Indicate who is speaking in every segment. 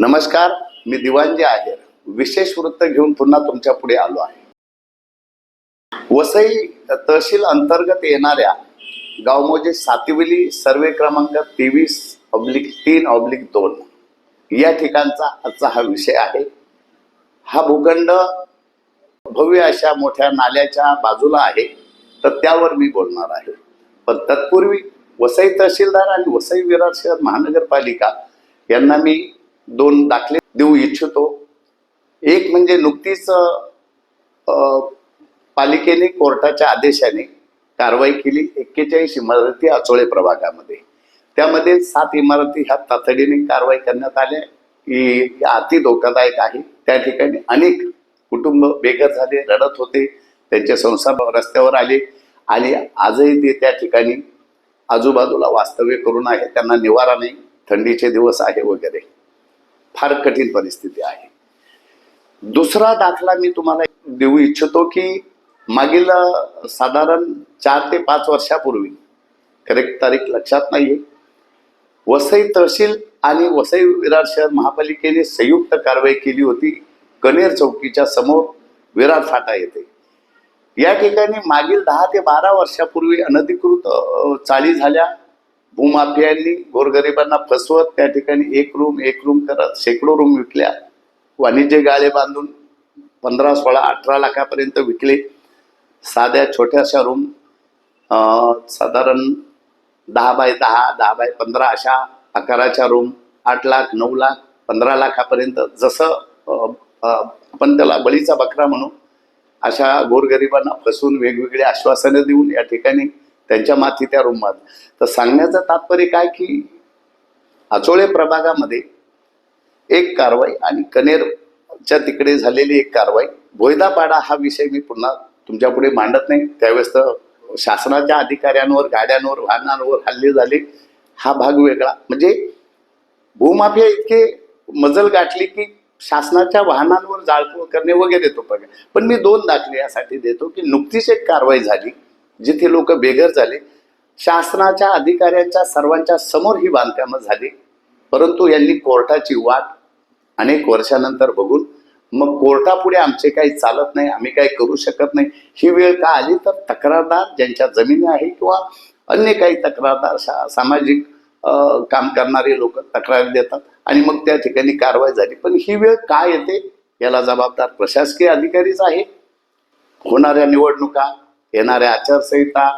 Speaker 1: नमस्कार मी दिवाणजी आहे. विशेष वृत्त घेऊन पुन्हा तुमच्यापुढे आलो आहे. वसई तहसील अंतर्गत येणाऱ्या गावमोजे सातिवली सर्वे क्रमांक तेवीस ऑब्लिक तीन ऑब्लिक दोन या ठिकाणचा आजचा हा विषय आहे. हा भूखंड भव्य अशा मोठ्या नाल्याच्या बाजूला आहे तर त्यावर मी बोलणार आहे. पण तत्पूर्वी वसई तहसीलदार आणि वसई विरार शहर महानगरपालिका यांना मी दोन दाखले देऊ इच्छितो. एक म्हणजे नुकतीच पालिकेने कोर्टाच्या आदेशाने कारवाई केली एक्केचाळीस इमारती आचोळे प्रभागामध्ये. त्यामध्ये सात इमारती ह्या तातडीने कारवाई करण्यात आल्या. की अति धोकादायक आहे. त्या ठिकाणी अनेक कुटुंब बेघर झाले रडत होते. त्यांचे संसार रस्त्यावर आले. आणि आजही ते त्या ठिकाणी आजूबाजूला वास्तव्य करून आहे. त्यांना निवारा नाही. थंडीचे दिवस आहे वगैरे. फार कठीण परिस्थिती आहे. दुसरा दाखला मी तुम्हाला देऊ इच्छितो की मागील साधारण चार ते पाच वर्षापूर्वी करेक्ट तारीख लक्षात नाहीये वसई तहसील आणि वसई विरार शहर महापालिकेने संयुक्त कारवाई केली होती. कनेर चौकीच्या समोर विरार फाटा येथे. या ठिकाणी मागील दहा ते बारा वर्षापूर्वी अनधिकृत चाली चाळी झाल्या. भूमाफियांनी गोरगरिबांना फसवत त्या ठिकाणी एक रूम एक रूम करत शेकडो रूम विकल्या. वाणिज्य गाळे बांधून पंधरा सोळा अठरा लाखापर्यंत विकले. साध्या छोट्याशा रूम साधारण दहा बाय दहा दहा बाय पंधरा अशा आकाराच्या रूम आठ लाख नऊ लाख पंधरा लाखापर्यंत जसं आपण त्याला बळीचा बकरा म्हणू अशा गोरगरिबांना फसवून वेगवेगळे आश्वासनं देऊन या ठिकाणी त्यांच्या माथी त्या रूमात तर सांगण्याचं तात्पर्य काय की आचोळे प्रभागामध्ये एक कारवाई आणि कनेरच्या तिकडे झालेली एक कारवाई. भोयदापाडा हा विषय मी पुन्हा तुमच्यापुढे मांडत नाही. त्यावेळेस तर शासनाच्या अधिकाऱ्यांवर गाड्यांवर वाहनांवर हल्ले झाले. हा भाग वेगळा. म्हणजे भूमाफिया इतके मजल गाठली की शासनाच्या वाहनांवर जाळपोळ करणे वगैरे तो पण मी दोन दाखले यासाठी देतो की नुकतीच एक कारवाई झाली. जिथे लोक बेघर झाले शासनाच्या अधिकाऱ्यांच्या सर्वांच्या समोर ही बांधकामं झाली. परंतु यांनी कोर्टाची वाट अनेक वर्षानंतर बघून मग कोर्टापुढे आमचे काही चालत नाही आम्ही काही करू शकत नाही. ही वेळ का आली? तर तक्रारदार ज्यांच्या जमिनी आहे किंवा अन्य काही तक्रारदार शा- सामाजिक काम करणारे लोक तक्रारी देतात आणि मग त्या ठिकाणी कारवाई झाली. पण ही वेळ का येते? याला जबाबदार प्रशासकीय अधिकारीच आहे. होणाऱ्या निवडणुका येणाऱ्या आचारसंहिता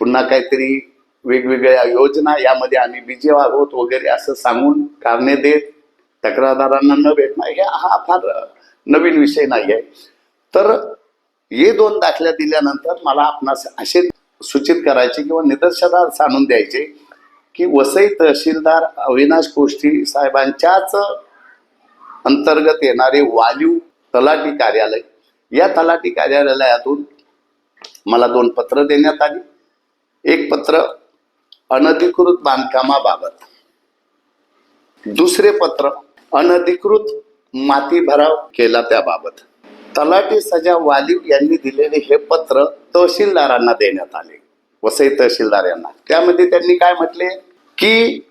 Speaker 1: पुन्हा काहीतरी वेगवेगळ्या योजना यामध्ये आम्ही बिजी आहोत वगैरे असं सांगून कारणे देत तक्रारदारांना न भेटणं हे हा फार नवीन विषय नाही आहे तर हे दोन दाखल्या दिल्यानंतर मला आपणास असे सूचित करायचे किंवा निदर्शनास आणून द्यायचे की वसई तहसीलदार अविनाश कोष्टी साहेबांच्याच अंतर्गत येणारे वालीव तलाठी कार्यालय. या तलाठी कार्यालयातून मला दोन पत्र देण्यात आली. एक पत्र अनधिकृत बांधकामाबाबत. दुसरे पत्र अनधिकृत माती भराव केला त्याबाबत. तलाठी सजा वालीव यांनी दिलेले हे पत्र तहसीलदारांना देण्यात आले. वसई तहसीलदार यांना. त्यामध्ये त्यांनी काय म्हटले? की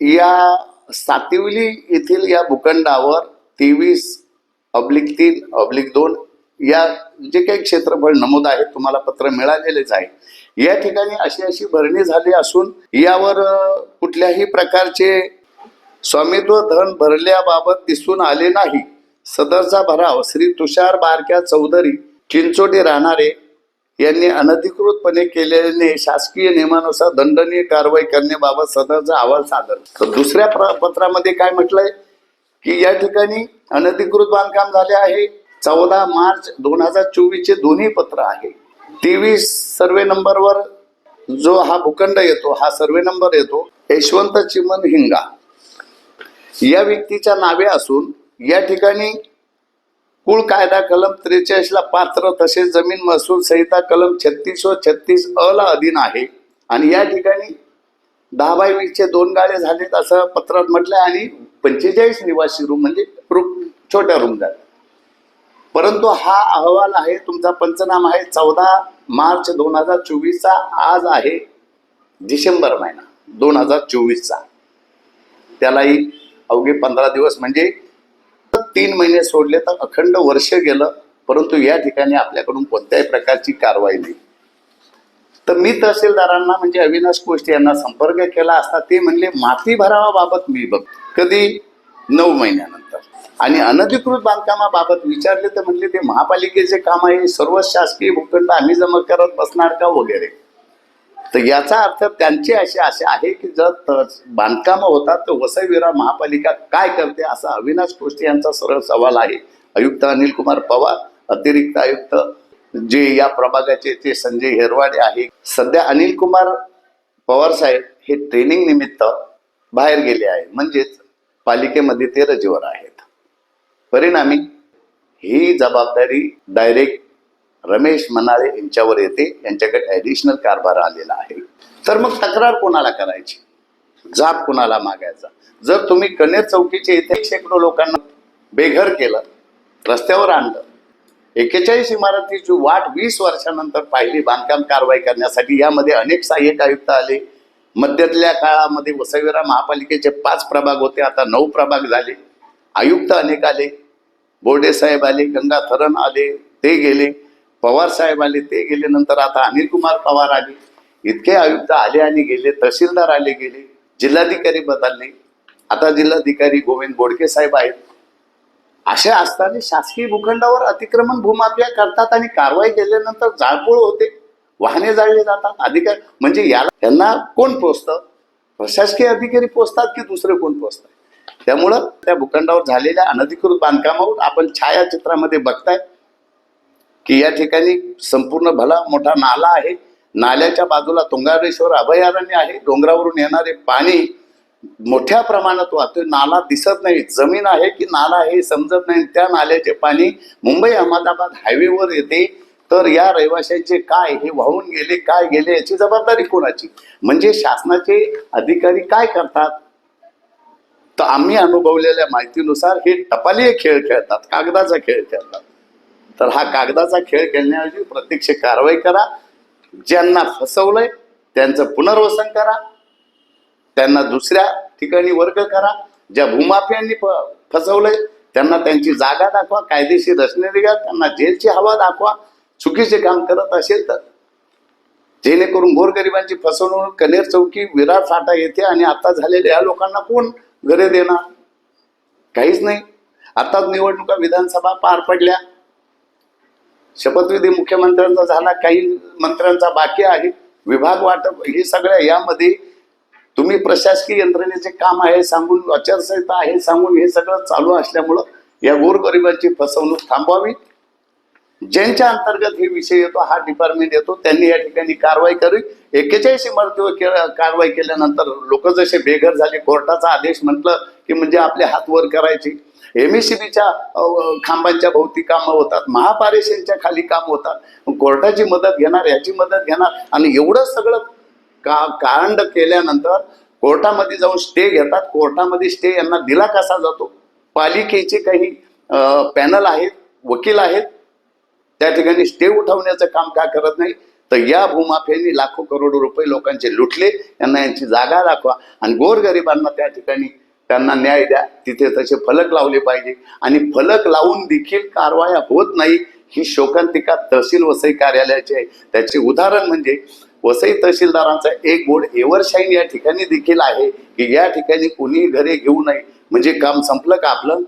Speaker 1: या सातिवली येथील या भूखंडावर तेवीस अब्लिक तीन अब्लिक दोन या जे काही क्षेत्रफळ नमूद आहे तुम्हाला पत्र मिळालेलेच आहे. या ठिकाणी अशी अशी भरणी झाली असून यावर कुठल्याही प्रकारचे स्वामित्व धन भरल्याबाबत दिसून आले नाही. सदरचा भराव श्री तुषार बारक्या चौधरी चिंचोटे राहणारे यांनी अनधिकृतपणे केलेले शासकीय नियमानुसार दंडनीय कारवाई करण्याबाबत सदरचा अहवाल सादर. तर दुसऱ्या प्र- पत्रामध्ये काय म्हटलंय? की या ठिकाणी अनधिकृत बांधकाम झाले आहे. चौदा मार्च दोन हजार चोवीसचे दोन्ही पत्र आहे. तेवीस सर्वे नंबरवर जो हा भूखंड येतो हा सर्वे नंबर येतो यशवंत चिमन हिंगा. या व्यक्तीच्या नावे असून या ठिकाणी कुळ कायदा कलम त्रेचाळीस ला पात्र तसेच जमीन महसूल संहिता कलम छत्तीस व छत्तीस अ ला अधीन आहे. आणि या ठिकाणी दहा बाय वीसचे दोन गाळे झालेत असं पत्रात म्हटलंय आणि पंचेचाळीस निवासी रूम म्हणजे रूम छोट्या रूम झाल्या. परंतु हा अहवाल आहे तुमचा पंचनामा आहे चौदा मार्च दोन हजार चोवीसचा आज आहे डिसेंबर महिना दोन हजार चोवीसचा. त्यालाही अवघे पंधरा दिवस म्हणजे तीन महिने सोडले तर अखंड वर्ष गेलं परंतु या ठिकाणी आपल्याकडून कोणत्याही प्रकारची कारवाई नाही. तर मी तहसीलदारांना म्हणजे अविनाश कोष्टी यांना संपर्क केला असता ते म्हणले माती भरावाबाबत मी बघ कधी? नऊ महिन्यानंतर. आणि अनधिकृत बांधकामाबाबत विचारले तर म्हणले ते महापालिकेचे काम आहे सर्व शासकीय भूखंड आम्ही जमा करत बसणार का वगैरे? तर याचा अर्थ त्यांचे असे असे आहे की जर बांधकामं होतात तर वसईविरा महापालिका काय करते असा अविनाश कोष्टी यांचा सरळ सवाल आहे. आयुक्त अनिल कुमार पवार अतिरिक्त आयुक्त जे या प्रभागाचे ते संजय हेरवाडे आहे. सध्या अनिल कुमार पवार साहेब हे ट्रेनिंग निमित्त बाहेर गेले आहे. म्हणजेच पालिकेमध्ये ते रजेवर आहेत. परिणामी ही जबाबदारी डायरेक्ट रमेश मनाळे यांच्यावर येते. यांच्याकडे ऍडिशनल कारभार आलेला आहे. तर मग तक्रार कोणाला करायची? जाब कोणाला मागायचा? जर तुम्ही कन्या चौकीचे इथे शेकडो लोकांना बेघर केलं रस्त्यावर आणलं एक्केचाळीस इमारतीची वाट वीस वर्षानंतर पाहिली बांधकाम कारवाई करण्यासाठी यामध्ये अनेक सहाय्यक आयुक्त आले. मध्यातल्या काळामध्ये वसईविरा महापालिकेचे पाच प्रभाग होते आता नऊ प्रभाग झाले. आयुक्त अनेक आले. बोर्डे साहेब आले गंगाथरण आले ते गेले. पवार साहेब आले ते गेले. नंतर आता अनिल कुमार पवार आले. इतके आयुक्त आले आणि गेले तहसीलदार आले गेले. जिल्हाधिकारी बदलले. आता जिल्हाधिकारी गोविंद बोडके साहेब आहेत. अशा असताना शासकीय भूखंडावर अतिक्रमण भूमाफिया करतात आणि कारवाई केल्यानंतर जाळपोळ होते. वाहने जाळले जातात. अधिकार म्हणजे याला यांना कोण पोचतं प्रशासकीय अधिकारी पोचतात की दुसरे कोण पोचतात त्यामुळं त्या भूखंडावर झालेल्या अनधिकृत बांधकामावर आपण छायाचित्रामध्ये बघताय की या ठिकाणी संपूर्ण भला मोठा नाला आहे. नाल्याच्या बाजूला तुंगारेश्वर अभयारण्य आहे. डोंगरावरून येणारे पाणी मोठ्या प्रमाणात वाहतोय नाला दिसत नाही. जमीन आहे की नाला हे समजत नाही. त्या नाल्याचे पाणी मुंबई अहमदाबाद हायवेवर येते. तर या रहिवाशांचे काय हे वाहून गेले काय गेले याची जबाबदारी कोणाची? म्हणजे शासनाचे अधिकारी काय करतात? तर आम्ही अनुभवलेल्या माहितीनुसार हे टपाली खेळ खेळतात कागदाचा खेळ खेळतात. तर हा कागदाचा खेळ खेळण्याऐवजी प्रत्यक्ष कारवाई करा. ज्यांना फसवलंय त्यांचं पुनर्वसन करा. त्यांना दुसऱ्या ठिकाणी वर्ग करा. ज्या भूमाफियांनी फ- फसवलंय त्यांना त्यांची जागा दाखवा कायदेशीर रचने द्या त्यांना जेलची हवा दाखवा. चुकीचे काम करत असेल तर. जेणेकरून गोरगरिबांची फसवणूक कनेर चौकी विराट फाटा येथे आणि आता झालेल्या या लोकांना कोण घरे देणार काहीच नाही. आताच निवडणुका विधानसभा पार पडल्या. शपथविधी मुख्यमंत्र्यांचा झाला काही मंत्र्यांचा बाकी आहे. विभाग वाटप हे सगळ्या यामध्ये तुम्ही प्रशासकीय यंत्रणेचे काम आहे सांगून आचारसंहिता आहे सांगून हे सगळं चालू असल्यामुळं या गोरगरिबांची फसवणूक थांबवावी. ज्यांच्या अंतर्गत हे विषय येतो हा डिपार्टमेंट येतो त्यांनी या ठिकाणी कारवाई करावी एकेचाळीस इमारतीवर के- कारवाई केल्यानंतर लोक जसे बेघर झाले कोर्टाचा आदेश म्हटलं की म्हणजे आपले हात वर करायचे. बीच्या खांबांच्या भोवती कामं होतात महापारेषणच्या खाली काम होतात. कोर्टाची मदत घेणार याची मदत घेणार आणि एवढं सगळं का कांड केल्यानंतर कोर्टामध्ये जाऊन स्टे घेतात. कोर्टामध्ये स्टे यांना दिला कसा जातो? पालिकेचे काही पॅनल आहेत वकील आहेत त्या ठिकाणी स्टे उठवण्याचं काम का करत नाही? तर या भूमाफियांनी लाखो करोड रुपये लोकांचे लुटले यांना यांची जागा दाखवा आणि गोरगरिबांना त्या ठिकाणी त्यांना न्याय द्या. तिथे तसे फलक लावले पाहिजे आणि फलक लावून देखील कारवाया होत नाही ही शोकांतिका तहसील वसई कार्यालयाची आहे. त्याचे उदाहरण म्हणजे वसई तहसीलदारांचा एक बोर्ड एव्हरशाईन या ठिकाणी देखील आहे की या ठिकाणी कुणीही घरे घेऊ नये. म्हणजे काम संपलं का आपलं?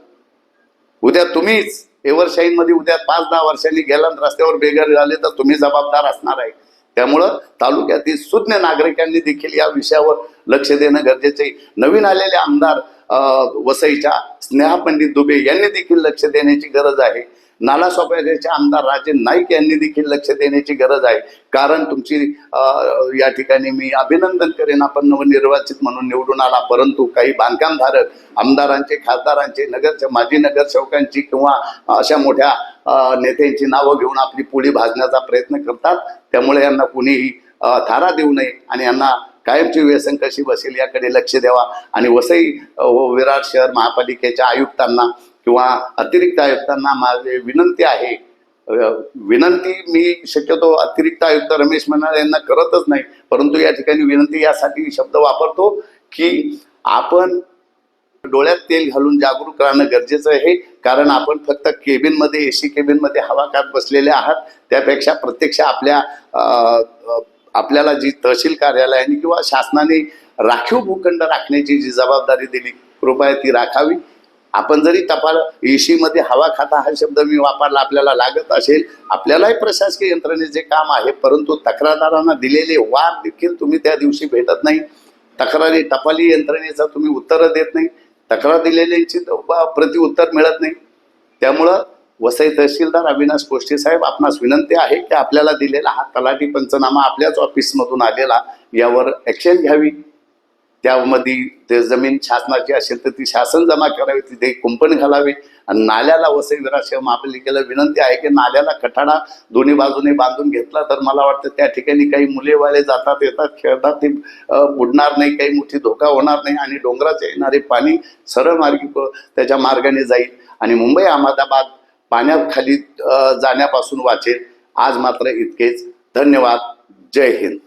Speaker 1: उद्या तुम्हीच एव्हरशाईन मध्ये उद्या पाच दहा वर्षांनी गेला आणि रस्त्यावर बेघर झाले तर तुम्ही जबाबदार असणार आहे. त्यामुळं तालुक्यातील सुज्ञ नागरिकांनी देखील या विषयावर लक्ष देणं गरजेचं आहे. नवीन आलेले आमदार अं, वसईच्या स्नेहा पंडित दुबे यांनी देखील लक्ष देण्याची गरज आहे. नाला सोपायचे आमदार राजे नाईक यांनी देखील लक्ष देण्याची गरज आहे. कारण तुमची या ठिकाणी मी अभिनंदन करेन. आपण नवनिर्वाचित म्हणून निवडून आला. परंतु काही बांधकामधारक आमदारांचे खासदारांचे नगर माजी नगरसेवकांची किंवा अशा मोठ्या नेत्यांची नावं घेऊन आपली पुढी भाजण्याचा प्रयत्न करतात. त्यामुळे यांना कुणीही थारा देऊ नये आणि यांना कायमची व्यसन कशी बसेल याकडे लक्ष द्यावा. आणि वसई विराट व शहर महापालिकेच्या आयुक्तांना किंवा अतिरिक्त आयुक्तांना माझे विनंती आहे. विनंती मी शक्यतो अतिरिक्त आयुक्त रमेश मनाळ यांना करतच नाही. परंतु या ठिकाणी विनंती यासाठी शब्द वापरतो की आपण डोळ्यात तेल घालून जागरूक राहणं गरजेचं आहे. कारण आपण फक्त केबिनमध्ये ए सी केबिनमध्ये हवा खात बसलेले आहात. त्यापेक्षा प्रत्यक्ष आपल्या आपल्याला जी तहसील कार्यालयाने किंवा शासनाने राखीव भूखंड राखण्याची जी जबाबदारी दिली कृपया ती राखावी. आपण जरी टपाल एसीमध्ये हवा खाता हा शब्द मी वापरला आपल्याला लागत असेल आपल्यालाही प्रशासकीय यंत्रणेचे काम आहे परंतु तक्रारदारांना दिलेले वाद देखील तुम्ही त्या दिवशी भेटत नाही. तक्रारी टपाली यंत्रणेचा तुम्ही उत्तरं देत नाही. तक्रार दिलेल्यांची प्रति उत्तर मिळत नाही. त्यामुळं वसई तहसीलदार अविनाश कोष्टे साहेब आपणास विनंती आहे की आपल्याला दिलेला हा तलाठी पंचनामा आपल्याच ऑफिसमधून आलेला यावर ॲक्शन घ्यावी. त्यामध्ये ते जमीन शासनाची असेल तर ती शासन जमा करावी तिथे कुंपण घालावी. आणि नाल्याला वसई विराशय महापालिकेला विनंती आहे की नाल्याला कठाडा दोन्ही बाजूने बांधून घेतला तर मला वाटतं त्या ठिकाणी काही मुलेवाले जातात येतात खेळतात ते बुडणार नाही काही मोठी धोका होणार नाही आणि डोंगराचे येणारे पाणी सरळ मार्गी त्याच्या मार्गाने जाईल. आणि मुंबई अहमदाबाद पाण्याखाली जाण्यापासून वाचेल. आज मात्र इतकेच. धन्यवाद. जय हिंद.